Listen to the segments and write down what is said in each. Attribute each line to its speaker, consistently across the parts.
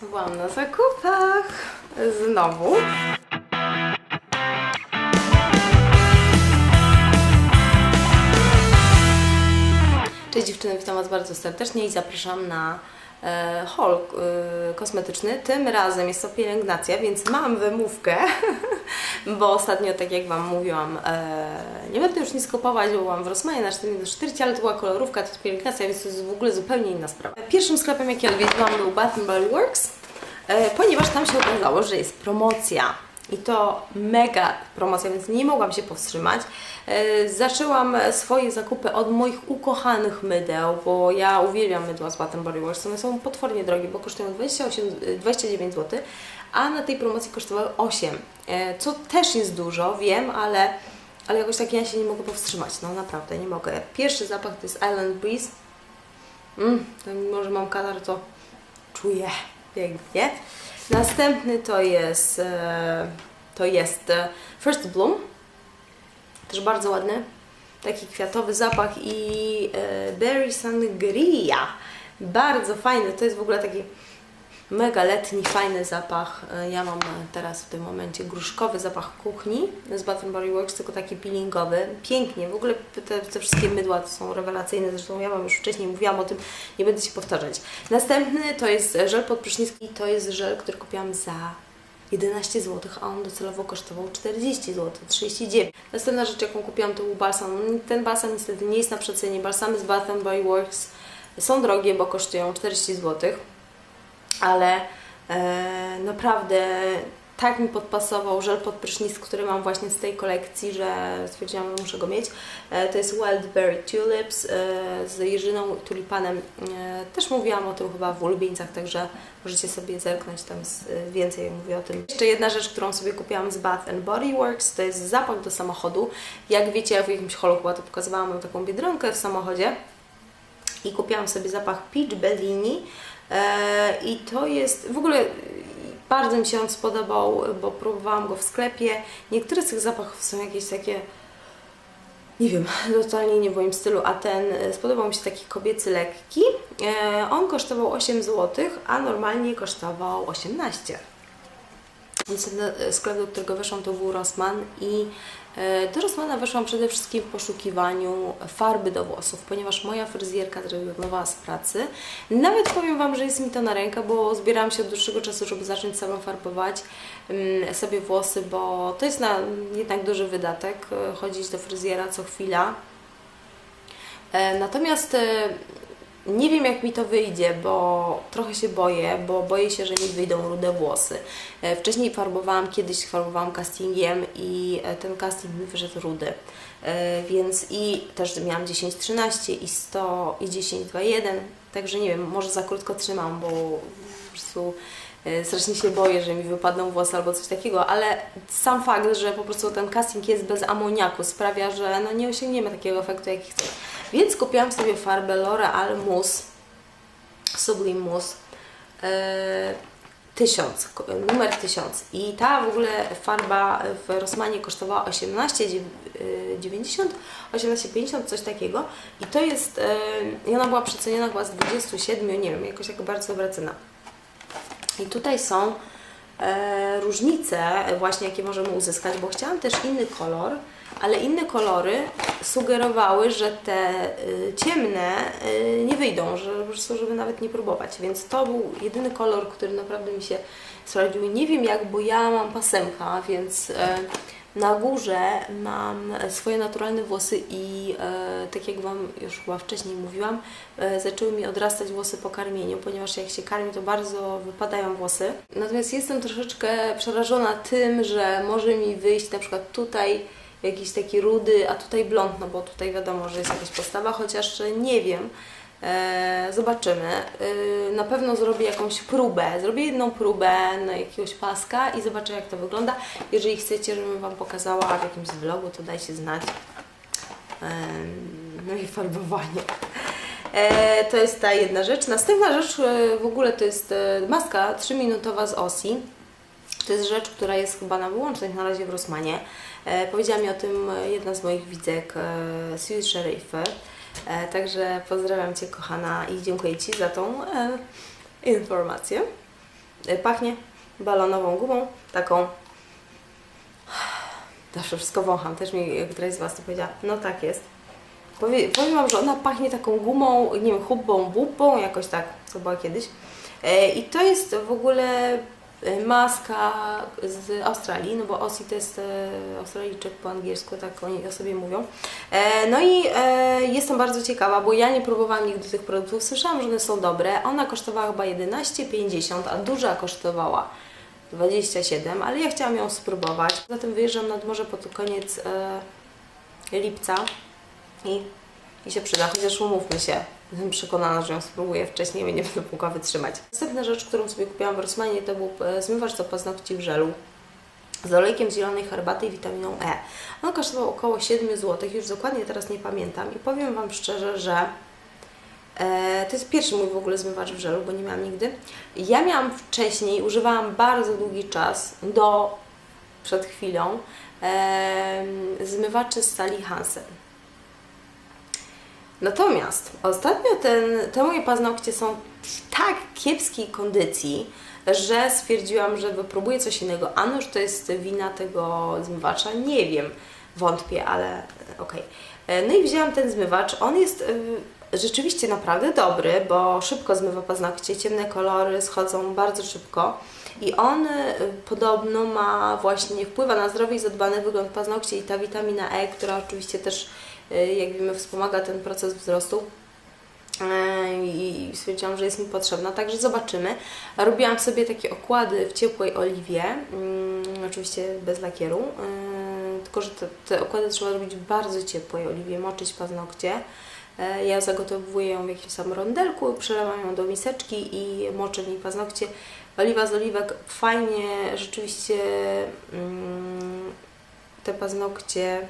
Speaker 1: Byłam na zakupach. Znowu. Cześć dziewczyny, witam Was bardzo serdecznie i zapraszam na e, haul e, kosmetyczny. Tym razem jest to pielęgnacja, więc mam wymówkę, bo ostatnio, tak jak Wam mówiłam, e, nie będę już nic kupować, bo byłam w Rosmanie na 4 ale to była kolorówka, to jest pielęgnacja, więc to jest w ogóle zupełnie inna sprawa. Pierwszym sklepem, jaki odwiedziłam był Bath Body Works, ponieważ tam się okazało, że jest promocja. I to mega promocja, więc nie mogłam się powstrzymać. E, Zaczęłam swoje zakupy od moich ukochanych mydeł, bo ja uwielbiam mydła z Bath Body Works. One są potwornie drogie, bo kosztują 28, e, 29 zł, a na tej promocji kosztowały 8, e, co też jest dużo, wiem, ale, ale jakoś tak ja się nie mogę powstrzymać. No naprawdę, nie mogę. Pierwszy zapach to jest Island Breeze. Mm, to mimo, że mam katar, to czuję pięknie. Następny to jest, e, to jest e, First Bloom. Też bardzo ładny. Taki kwiatowy zapach i e, Berry Sangria. Bardzo fajny. To jest w ogóle taki mega letni, fajny zapach. E, Ja mam teraz w tym momencie gruszkowy zapach kuchni z Bath Body Works, tylko taki peelingowy. Pięknie. W ogóle te, te wszystkie mydła to są rewelacyjne. Zresztą ja Wam już wcześniej mówiłam o tym, nie będę się powtarzać. Następny to jest żel pod prysznic i to jest żel, który kupiłam za 11 zł, a on docelowo kosztował 40 zł, 39. Następna rzecz, jaką kupiłam, to był balsam. Ten balsam niestety nie jest na przecenie. Balsamy z Bath Body Works są drogie, bo kosztują 40 zł ale e, naprawdę tak mi podpasował żel pod prysznic, który mam właśnie z tej kolekcji, że stwierdziłam, że muszę go mieć. E, to jest Wildberry Tulips e, z jeżyną i tulipanem. E, też mówiłam o tym chyba w ulubieńcach, także możecie sobie zerknąć, tam więcej mówię o tym. Jeszcze jedna rzecz, którą sobie kupiłam z Bath Body Works, to jest zapach do samochodu. Jak wiecie, ja w jakimś holu chyba to pokazywałam, mam taką biedronkę w samochodzie i kupiłam sobie zapach Peach Bellini i to jest w ogóle bardzo mi się on spodobał, bo próbowałam go w sklepie. Niektóre z tych zapachów są jakieś takie nie wiem, totalnie nie w moim stylu, a ten e, spodobał mi się taki kobiecy lekki. E, on kosztował 8 zł, a normalnie kosztował 18. E, sklep, do którego weszłam, to był Rossmann i e, do Rossmana weszłam przede wszystkim w poszukiwaniu farby do włosów, ponieważ moja fryzjerka zrezygnowała z pracy. Nawet powiem Wam, że jest mi to na rękę, bo zbierałam się od dłuższego czasu, żeby zacząć sama farbować mm, sobie włosy, bo to jest na jednak duży wydatek, e, chodzić do fryzjera co chwila. Natomiast nie wiem, jak mi to wyjdzie, bo trochę się boję, bo boję się, że mi wyjdą rude włosy. E, Wcześniej farbowałam, kiedyś farbowałam castingiem i e, ten casting mi wyszedł rudy. E, Więc i też miałam 10-13 i 100 i 10-2-1, także nie wiem, może za krótko trzymam, bo po prostu strasznie się boję, że mi wypadną włosy albo coś takiego, ale sam fakt, że po prostu ten casting jest bez amoniaku sprawia, że no nie osiągniemy takiego efektu, jaki chcę. Więc kupiłam sobie farbę L'Oreal Mousse, Sublime Mousse, e, 1000, ko- numer 1000 i ta w ogóle farba w Rossmanie kosztowała 18,90, 18,50, coś takiego i to jest, e, ona była przeceniona chyba z 27, nie wiem, jakoś taka bardzo dobra cena. I tutaj są e, różnice właśnie, jakie możemy uzyskać, bo chciałam też inny kolor, ale inne kolory sugerowały, że te y, ciemne y, nie wyjdą, że po prostu, żeby nawet nie próbować. Więc to był jedyny kolor, który naprawdę mi się sprawdził. Nie wiem jak, bo ja mam pasemka, więc e, na górze mam swoje naturalne włosy i e, tak jak Wam już chyba wcześniej mówiłam, e, zaczęły mi odrastać włosy po karmieniu, ponieważ jak się karmi, to bardzo wypadają włosy. Natomiast jestem troszeczkę przerażona tym, że może mi wyjść na przykład tutaj jakiś taki rudy, a tutaj blond, no bo tutaj wiadomo, że jest jakaś postawa, chociaż nie wiem. E, zobaczymy. E, na pewno zrobię jakąś próbę. Zrobię jedną próbę na jakiegoś paska i zobaczę jak to wygląda. Jeżeli chcecie, żebym Wam pokazała w jakimś vlogu, to dajcie znać. Em, No i farbowanie. E, to jest ta jedna rzecz. Następna rzecz e, w ogóle to jest e, maska 3-minutowa z Osi. To jest rzecz, która jest chyba na wyłączność na razie w Rossmanie. E, powiedziała mi o tym e, jedna z moich widzek, e, Sue Sherify. E, także pozdrawiam Cię kochana i dziękuję Ci za tą informację. Pachnie balonową gumą, taką Zawsze wszystko wącham. Też mi któraś z Was to powiedziała. No tak jest. Powie, powiem Wam, że ona pachnie taką gumą, nie wiem, hubbą, bubą, jakoś tak, co była kiedyś. I to jest w ogóle maska z Australii, no bo Aussie to jest e, Australijczyk po angielsku, tak oni o sobie mówią. E, no i e, jestem bardzo ciekawa, bo ja nie próbowałam nigdy tych produktów, słyszałam, że one są dobre. Ona kosztowała chyba 11,50, a duża kosztowała 27, ale ja chciałam ją spróbować. Zatem wyjeżdżam nad morze pod koniec e, lipca i, i się przyda, chociaż umówmy się. Jestem przekonana, że ją spróbuję wcześniej i nie będę mogła wytrzymać. Następna rzecz, którą sobie kupiłam w Rossmanie to był e, zmywacz do paznokci w żelu z olejkiem zielonej herbaty i witaminą E. On kosztował około 7 zł, już dokładnie teraz nie pamiętam i powiem Wam szczerze, że E, to jest pierwszy mój w ogóle zmywacz w żelu, bo nie miałam nigdy. Ja miałam wcześniej, używałam bardzo długi czas, do przed chwilą, e, zmywaczy z Sally Hansen. Natomiast ostatnio ten, te moje paznokcie są w tak kiepskiej kondycji, że stwierdziłam, że wypróbuję coś innego. A nuż to jest wina tego zmywacza? Nie wiem, wątpię, ale e, okej. E, No i wzięłam ten zmywacz. On jest y, rzeczywiście naprawdę dobry, bo szybko zmywa paznokcie, ciemne kolory schodzą bardzo szybko. I on podobno ma właśnie, wpływa na zdrowie i zadbany wygląd paznokci i ta witamina E, która oczywiście też, jak wiemy, wspomaga ten proces wzrostu. E, i stwierdziłam, że jest mi potrzebna, także zobaczymy. Robiłam sobie takie okłady w ciepłej oliwie, mm, oczywiście bez lakieru, e, tylko że te, te okłady trzeba robić w bardzo ciepłej oliwie, moczyć paznokcie. E, Ja zagotowuję ją w jakimś tam rondelku, przelewam ją do miseczki i moczę w niej paznokcie. Oliwa z oliwek fajnie rzeczywiście mm, te paznokcie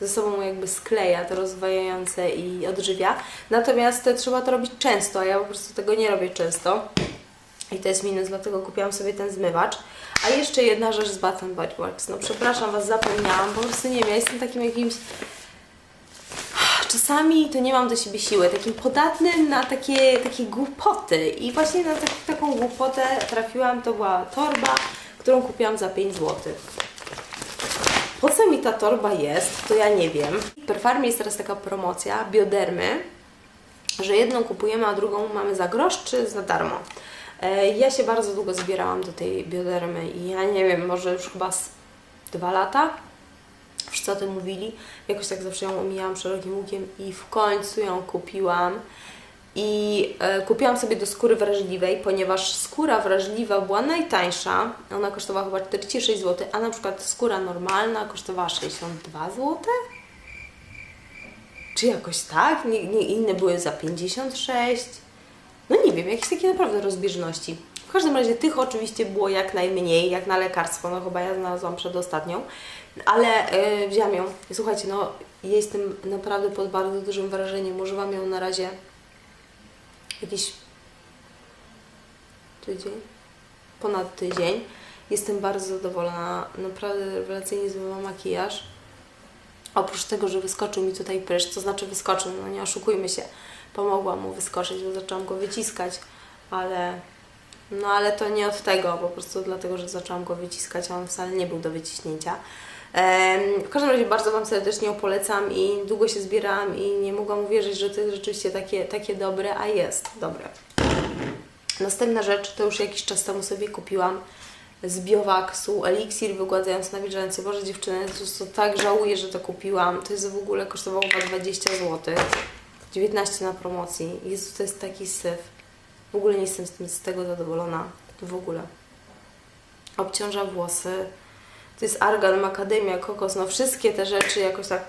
Speaker 1: ze sobą jakby skleja, to rozwajające i odżywia. Natomiast trzeba to robić często, a ja po prostu tego nie robię często. I to jest minus, dlatego kupiłam sobie ten zmywacz. A jeszcze jedna rzecz z Bath Body Works. No przepraszam Was, zapomniałam, po prostu nie wiem, ja jestem takim jakimś... Czasami to nie mam do siebie siły, takim podatnym na takie, takie głupoty. I właśnie na tak, taką głupotę trafiłam, to była torba, którą kupiłam za 5 złotych. Po co mi ta torba jest, to ja nie wiem. W Perfarmie jest teraz taka promocja biodermy, że jedną kupujemy, a drugą mamy za grosz czy za darmo. E, Ja się bardzo długo zbierałam do tej biodermy i ja nie wiem, może już chyba z dwa lata wszyscy o tym mówili. Jakoś tak zawsze ją omijałam szerokim łukiem i w końcu ją kupiłam. I e, kupiłam sobie do skóry wrażliwej, ponieważ skóra wrażliwa była najtańsza. Ona kosztowała chyba 46 zł, a na przykład skóra normalna kosztowała 62 zł. Czy jakoś tak? Nie, nie, inne były za 56. No nie wiem, jakieś takie naprawdę rozbieżności. W każdym razie tych oczywiście było jak najmniej, jak na lekarstwo, no chyba ja znalazłam przedostatnią, ale yy, wzięłam ją. I słuchajcie, no jestem naprawdę pod bardzo dużym wrażeniem. Używam ją na razie jakiś tydzień, ponad tydzień. Jestem bardzo zadowolona, naprawdę rewelacyjnie zmywam makijaż. Oprócz tego, że wyskoczył mi tutaj pryszcz, to znaczy wyskoczył, no nie oszukujmy się, pomogłam mu wyskoczyć, bo zaczęłam go wyciskać, ale no ale to nie od tego, po prostu dlatego, że zaczęłam go wyciskać, a on wcale nie był do wyciśnięcia. W każdym razie bardzo Wam serdecznie ją polecam i długo się zbierałam i nie mogłam uwierzyć, że to jest rzeczywiście takie, takie dobre, a jest dobre. Następna rzecz, to już jakiś czas temu sobie kupiłam z Biowaksu eliksir wygładzający nawilżający. Boże dziewczyny, to tak żałuję, że to kupiłam. To jest w ogóle kosztowało chyba 20 zł. 19 na promocji. Jezu, to jest taki syf. W ogóle nie jestem z, tym, z tego zadowolona. W ogóle. Obciąża włosy. To jest argan, makademia, kokos, no wszystkie te rzeczy jakoś tak,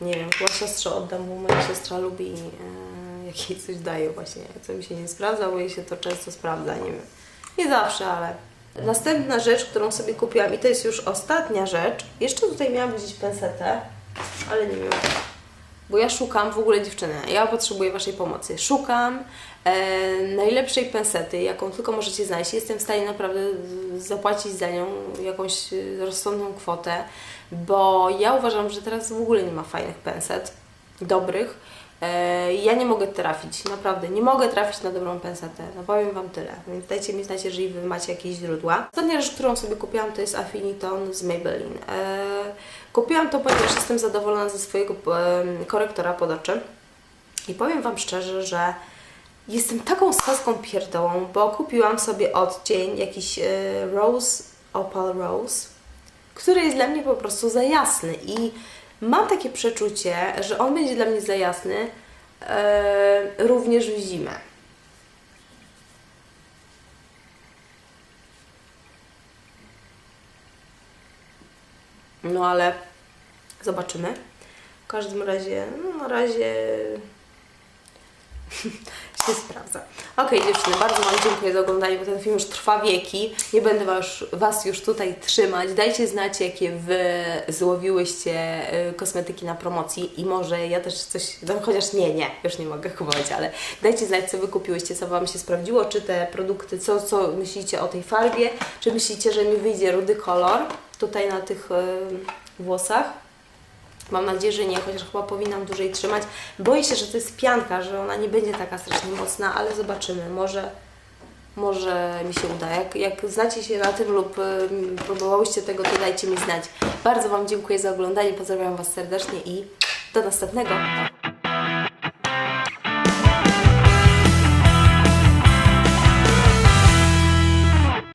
Speaker 1: nie wiem, chyba siostrze oddam, bo moja siostra lubi e, jak jej coś daje właśnie, co mi się nie sprawdza, bo jej się to często sprawdza, nie wiem. Nie zawsze, ale... Następna rzecz, którą sobie kupiłam i to jest już ostatnia rzecz, jeszcze tutaj miałam gdzieś pensetę, ale nie wiem, bo ja szukam w ogóle dziewczyny, ja potrzebuję Waszej pomocy. Szukam e, najlepszej pensety, jaką tylko możecie znaleźć. Jestem w stanie naprawdę zapłacić za nią jakąś rozsądną kwotę, bo ja uważam, że teraz w ogóle nie ma fajnych penset, dobrych. E, ja nie mogę trafić, naprawdę, nie mogę trafić na dobrą pensetę, no powiem Wam tyle, więc dajcie mi znać, jeżeli Wy macie jakieś źródła. Ostatnia rzecz, którą sobie kupiłam, to jest Affiniton z Maybelline. E, kupiłam to, ponieważ jestem zadowolona ze swojego korektora pod oczy i powiem Wam szczerze, że jestem taką skazką pierdołą, bo kupiłam sobie odcień jakiś e, Rose, Opal Rose, który jest dla mnie po prostu za jasny. I mam takie przeczucie, że on będzie dla mnie za jasny e, również w zimę. No ale zobaczymy. W każdym razie, no na razie się sprawdza. Okej dziewczyny, bardzo Wam dziękuję za oglądanie, bo ten film już trwa wieki. Nie będę was, was już tutaj trzymać. Dajcie znać, jakie Wy złowiłyście y, kosmetyki na promocji i może ja też coś, no, chociaż nie, nie, już nie mogę kupować, ale dajcie znać, co Wy kupiłyście, co Wam się sprawdziło, czy te produkty, co, co myślicie o tej farbie, czy myślicie, że mi wyjdzie rudy kolor tutaj na tych y, włosach. Mam nadzieję, że nie, chociaż chyba powinnam dłużej trzymać. Boję się, że to jest pianka, że ona nie będzie taka strasznie mocna, ale zobaczymy. Może, może mi się uda. Jak, jak znacie się na tym lub próbowałyście tego, to dajcie mi znać. Bardzo Wam dziękuję za oglądanie. Pozdrawiam Was serdecznie i do następnego.